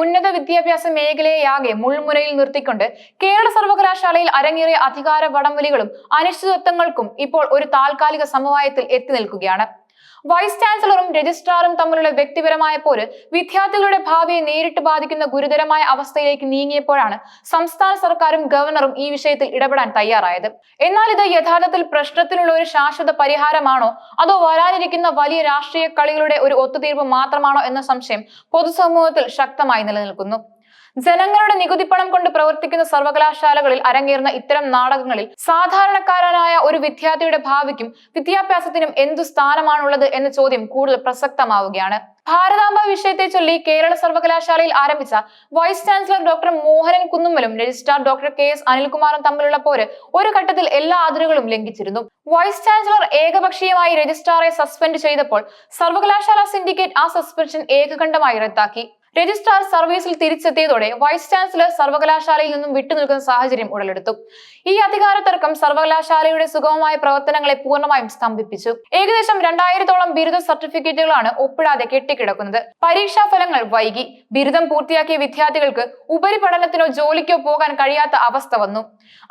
ഉന്നത വിദ്യാഭ്യാസ മേഖലയെയാകെ മുൾമുരയിൽ നിർത്തിക്കൊണ്ട് കേരള സർവകലാശാലയിൽ അരങ്ങേറിയ അധികാര വടംവലികളും അനിശ്ചിതത്വങ്ങൾക്കും ഇപ്പോൾ ഒരു താൽക്കാലിക സമവായത്തിൽ എത്തി നിൽക്കുകയാണ്. വൈസ് ചാൻസലറും രജിസ്ട്രാറും തമ്മിലുള്ള വ്യക്തിപരമായ പോര് വിദ്യാർത്ഥികളുടെ ഭാവിയെ നേരിട്ട് ബാധിക്കുന്ന ഗുരുതരമായ അവസ്ഥയിലേക്ക് നീങ്ങിയപ്പോഴാണ് സംസ്ഥാന സർക്കാരും ഗവർണറും ഈ വിഷയത്തിൽ ഇടപെടാൻ തയ്യാറായത്. എന്നാൽ ഇത് യഥാർത്ഥത്തിൽ പ്രശ്നത്തിനുള്ള ഒരു ശാശ്വത പരിഹാരമാണോ? അതോ വരാനിരിക്കുന്ന വലിയ രാഷ്ട്രീയ കളികളുടെ ഒരു ഒത്തുതീർപ്പ് മാത്രമാണോ എന്ന സംശയം പൊതുസമൂഹത്തിൽ ശക്തമായി നിലനിൽക്കുന്നു. ജനങ്ങളുടെ നികുതിപ്പണം കൊണ്ട് പ്രവർത്തിക്കുന്ന സർവകലാശാലകളിൽ അരങ്ങേറുന്ന ഇത്തരം നാടകങ്ങളിൽ സാധാരണക്കാരനായ ഒരു വിദ്യാർത്ഥിയുടെ ഭാവിക്കും വിദ്യാഭ്യാസത്തിനും എന്തു സ്ഥാനമാണുള്ളത് എന്ന ചോദ്യം കൂടുതൽ പ്രസക്തമാവുകയാണ്. ഭാരതാംബ വിഷയത്തെ ചൊല്ലി കേരള സർവകലാശാലയിൽ ആരംഭിച്ച വൈസ് ചാൻസലർ ഡോക്ടർ മോഹനൻ കുന്നുമ്മലും രജിസ്ട്രാർ ഡോക്ടർ കെ എസ് അനിൽകുമാറും തമ്മിലുള്ള പോര് ഒരു ഘട്ടത്തിൽ എല്ലാ അതിരുകളും ലംഘിച്ചിരുന്നു. വൈസ് ചാൻസലർ ഏകപക്ഷീയമായി രജിസ്ട്രാറെ സസ്പെൻഡ് ചെയ്തപ്പോൾ സർവകലാശാല സിൻഡിക്കേറ്റ് ആ സസ്പെൻഷൻ ഏകകണ്ഠമായി റദ്ദാക്കി. രജിസ്ട്രാർ സർവീസിൽ തിരിച്ചെത്തിയതോടെ വൈസ് ചാൻസലർ സർവകലാശാലയിൽ നിന്നും വിട്ടുനിൽക്കുന്ന സാഹചര്യം ഉടലെടുത്തു. ഈ അധികാര തർക്കം സർവകലാശാലയുടെ സുഗമമായ പ്രവർത്തനങ്ങളെ പൂർണമായും സ്തംഭിപ്പിച്ചു. ഏകദേശം രണ്ടായിരത്തോളം ബിരുദ സർട്ടിഫിക്കറ്റുകളാണ് ഒപ്പിടാതെ കെട്ടിക്കിടക്കുന്നത്. പരീക്ഷാ ഫലങ്ങൾ വൈകി. ബിരുദം പൂർത്തിയാക്കിയ വിദ്യാർത്ഥികൾക്ക് ഉപരിപഠനത്തിനോ ജോലിക്കോ പോകാൻ കഴിയാത്ത അവസ്ഥ വന്നു.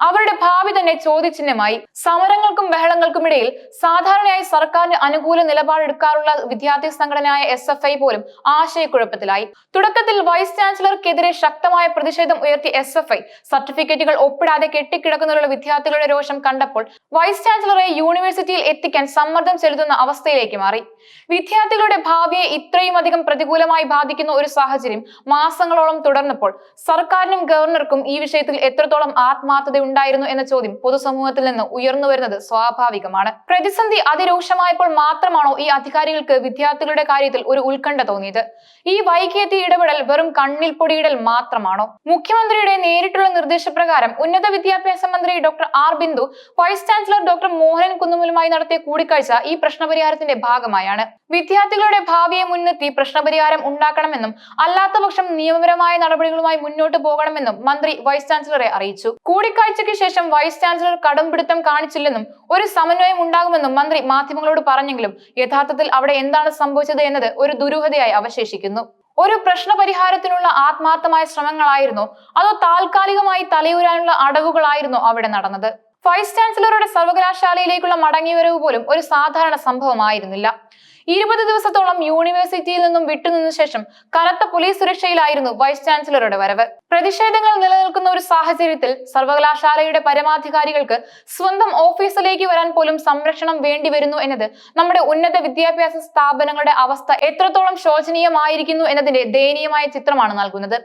അവരുടെ ഭാവി തന്നെ ചോദ്യചിഹ്നമായി. സമരങ്ങൾക്കും ബഹളങ്ങൾക്കും ഇടയിൽ സാധാരണയായി സർക്കാരിന് അനുകൂല നിലപാടെടുക്കാറുള്ള വിദ്യാർത്ഥി സംഘടനയായ എസ് എഫ് ഐ പോലും ആശയക്കുഴപ്പത്തിലായി. തുടക്കത്തിൽ വൈസ് ചാൻസലർക്കെതിരെ ശക്തമായ പ്രതിഷേധം ഉയർത്തിയ എസ് എഫ് ഐ സർട്ടിഫിക്കറ്റുകൾ ഒപ്പിടാതെ കെട്ടിക്കിടക്കുന്നതിലുള്ള വിദ്യാർത്ഥികളുടെ രോഷം കണ്ടപ്പോൾ വൈസ് ചാൻസലറെ യൂണിവേഴ്സിറ്റിയിൽ എത്തിക്കാൻ സമ്മർദ്ദം ചെലുത്തുന്ന അവസ്ഥയിലേക്ക് മാറി. വിദ്യാർത്ഥികളുടെ ഭാവിയെ ഇത്രയും അധികം പ്രതികൂലമായി ബാധിക്കുന്ന ഒരു സാഹചര്യം മാസങ്ങളോളം തുടർന്നപ്പോൾ സർക്കാരിനും ഗവർണർക്കും ഈ വിഷയത്തിൽ എത്രത്തോളം ആത്മാർത്ഥത ഉണ്ടായിരുന്നു എന്ന ചോദ്യം പൊതുസമൂഹത്തിൽ നിന്ന് ഉയർന്നു വരുന്നത് സ്വാഭാവികമാണ്. പ്രതിസന്ധി അതിരൂക്ഷമായപ്പോൾ മാത്രമാണോ ഈ അധികാരികൾക്ക് വിദ്യാർത്ഥികളുടെ കാര്യത്തിൽ ഒരു ഉത്കണ്ഠ തോന്നിയത്? ഈ വൈകിയെത്തിയ ഇടപെടൽ വെറും കണ്ണിൽ പൊടിയിടൽ മാത്രമാണോ? മുഖ്യമന്ത്രിയുടെ നേരിട്ടുള്ള നിർദ്ദേശപ്രകാരം ഉന്നത വിദ്യാഭ്യാസ മന്ത്രി doctor R Bindu vice chancellor doctor Mohanan കുന്നുമുലുമായി നടത്തിയ കൂടിക്കാഴ്ച ഈ പ്രശ്നപരിഹാരത്തിന്റെ ഭാഗമായാണ്. വിദ്യാർത്ഥികളുടെ ഭാവിയെ മുൻനിർത്തി പ്രശ്നപരിഹാരം ഉണ്ടാക്കണമെന്നും അല്ലാത്തപക്ഷം നിയമപരമായ നടപടികളുമായി മുന്നോട്ട് പോകണമെന്നും മന്ത്രി വൈസ് ചാൻസലറെ അറിയിച്ചു. കൂടിക്കാഴ്ചയ്ക്ക് ശേഷം വൈസ് ചാൻസലർ കടുംപിടുത്തം കാണിച്ചില്ലെന്നും ഒരു സമന്വയം ഉണ്ടാകുമെന്നും മന്ത്രി മാധ്യമങ്ങളോട് പറഞ്ഞെങ്കിലും യഥാർത്ഥത്തിൽ അവിടെ എന്താണ് സംഭവിച്ചത് എന്നത് ഒരു ദുരൂഹതയായി അവശേഷിക്കുന്നു. ഒരു പ്രശ്നപരിഹാരത്തിനുള്ള ആത്മാർത്ഥമായ ശ്രമങ്ങളായിരുന്നു. അതോ താൽക്കാലികമായി തലയൂരാനുള്ള അടവുകളായിരുന്നു അവിടെ നടന്നത്. വൈസ് ചാൻസലറുടെ സർവകലാശാലയിലേക്കുള്ള മടങ്ങിവരവ് പോലും ഒരു സാധാരണ സംഭവമായിരുന്നില്ല. ഇരുപത് ദിവസത്തോളം യൂണിവേഴ്സിറ്റിയിൽ നിന്നും വിട്ടുനിന്ന ശേഷം കനത്ത പോലീസ് സുരക്ഷയിലായിരുന്നു വൈസ് ചാൻസലറുടെ വരവ്. പ്രതിഷേധങ്ങൾ നിലനിൽക്കുന്ന ഒരു സാഹചര്യത്തിൽ സർവകലാശാലയുടെ പരമാധികാരികൾക്ക് സ്വന്തം ഓഫീസിലേക്ക് വരാൻ പോലും സംരക്ഷണം വേണ്ടി വരുന്നു എന്നത് നമ്മുടെ ഉന്നത വിദ്യാഭ്യാസ സ്ഥാപനങ്ങളുടെ അവസ്ഥ എത്രത്തോളം ശോചനീയമായിരിക്കുന്നു എന്നതിന്റെ ദയനീയമായ ചിത്രമാണ് നൽകുന്നത്.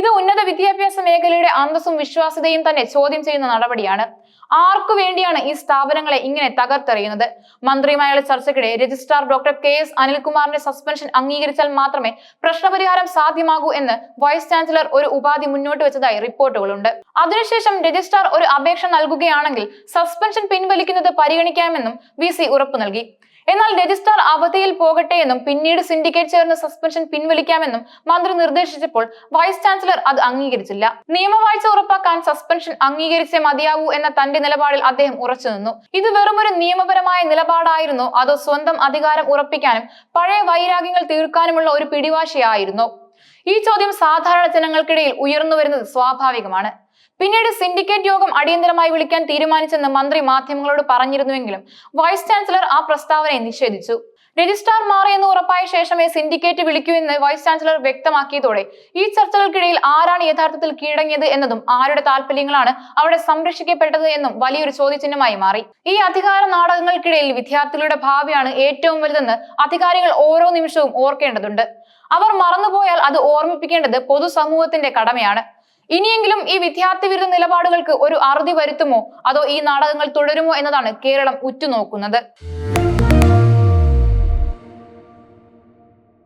ഇത് ഉന്നത വിദ്യാഭ്യാസ മേഖലയുടെ അന്തസ്സും വിശ്വാസ്യതയും തന്നെ ചോദ്യം ചെയ്യുന്ന നടപടിയാണ്. ആർക്കു വേണ്ടിയാണ് ഈ സ്ഥാപനങ്ങളെ ഇങ്ങനെ തകർത്തെറിയുന്നത്? മന്ത്രിയുമായുള്ള ചർച്ചയ്ക്കിടെ രജിസ്ട്രാർ ഡോക്ടർ കെ എസ് അനിൽകുമാറിന്റെ സസ്പെൻഷൻ അംഗീകരിച്ചാൽ മാത്രമേ പ്രശ്നപരിഹാരം സാധ്യമാകൂ എന്ന് വൈസ് ചാൻസലർ ഒരു ഉപാധി മുന്നോട്ട് വെച്ചതായി റിപ്പോർട്ടുകളുണ്ട്. അതിനുശേഷം രജിസ്ട്രാർ ഒരു അപേക്ഷ നൽകുകയാണെങ്കിൽ സസ്പെൻഷൻ പിൻവലിക്കുന്നത് പരിഗണിക്കാമെന്നും വി സി ഉറപ്പു നൽകി. എന്നാൽ രജിസ്ട്രാർ അവധിയിൽ പോകട്ടെ എന്നും പിന്നീട് സിൻഡിക്കേറ്റ് ചേർന്ന് സസ്പെൻഷൻ പിൻവലിക്കാമെന്നും മന്ത്രി നിർദ്ദേശിച്ചപ്പോൾ വൈസ് ചാൻസലർ അത് അംഗീകരിച്ചില്ല. നിയമവാഴ്ച ഉറപ്പാക്കാൻ സസ്പെൻഷൻ അംഗീകരിച്ചേ മതിയാകൂ എന്ന തന്റെ നിലപാടിൽ അദ്ദേഹം ഉറച്ചുനിന്നു ഇത് വെറുമൊരു നിയമപരമായ നിലപാടായിരുന്നോ അതോ സ്വന്തം അധികാരം ഉറപ്പിക്കാനും പഴയ വൈരാഗ്യങ്ങൾ തീർക്കാനുമുള്ള ഒരു പിടിവാശിയായിരുന്നോ. ഈ ചോദ്യം സാധാരണ ജനങ്ങൾക്കിടയിൽ ഉയർന്നു വരുന്നത് സ്വാഭാവികമാണ്. പിന്നീട് സിൻഡിക്കേറ്റ് യോഗം അടിയന്തരമായി വിളിക്കാൻ തീരുമാനിച്ചെന്ന് മന്ത്രി മാധ്യമങ്ങളോട് പറഞ്ഞിരുന്നുവെങ്കിലും വൈസ് ചാൻസലർ ആ പ്രസ്താവനയെ നിഷേധിച്ചു. രജിസ്ട്രാർ മാറിയെന്ന് ഉറപ്പായ ശേഷമേ സിൻഡിക്കേറ്റ് വിളിക്കൂ എന്ന് വൈസ് ചാൻസലർ വ്യക്തമാക്കിയതോടെ ഈ ചർച്ചകൾക്കിടയിൽ ആരാണ് യഥാർത്ഥത്തിൽ കീഴടങ്ങിയത് എന്നതും ആരുടെ താല്പര്യങ്ങളാണ് അവിടെ സംരക്ഷിക്കപ്പെട്ടത് എന്നും വലിയൊരു ചോദ്യചിഹ്നമായി മാറി. ഈ അധികാര നാടകങ്ങൾക്കിടയിൽ വിദ്യാർത്ഥികളുടെ ഭാവിയാണ് ഏറ്റവും വലുതെന്ന് അധികാരികൾ ഓരോ നിമിഷവും ഓർക്കേണ്ടതുണ്ട്. അവർ മറന്നുപോയാൽ അത് ഓർമ്മിപ്പിക്കേണ്ടത് പൊതുസമൂഹത്തിന്റെ കടമയാണ്. ഇനിയെങ്കിലും ഈ വിദ്യാർത്ഥി വിരുദ്ധ നിലപാടുകൾക്ക് ഒരു അറുതി വരുത്തുമോ? അതോ ഈ നാടകങ്ങൾ തുടരുമോ എന്നതാണ് കേരളം ഉറ്റുനോക്കുന്നത്.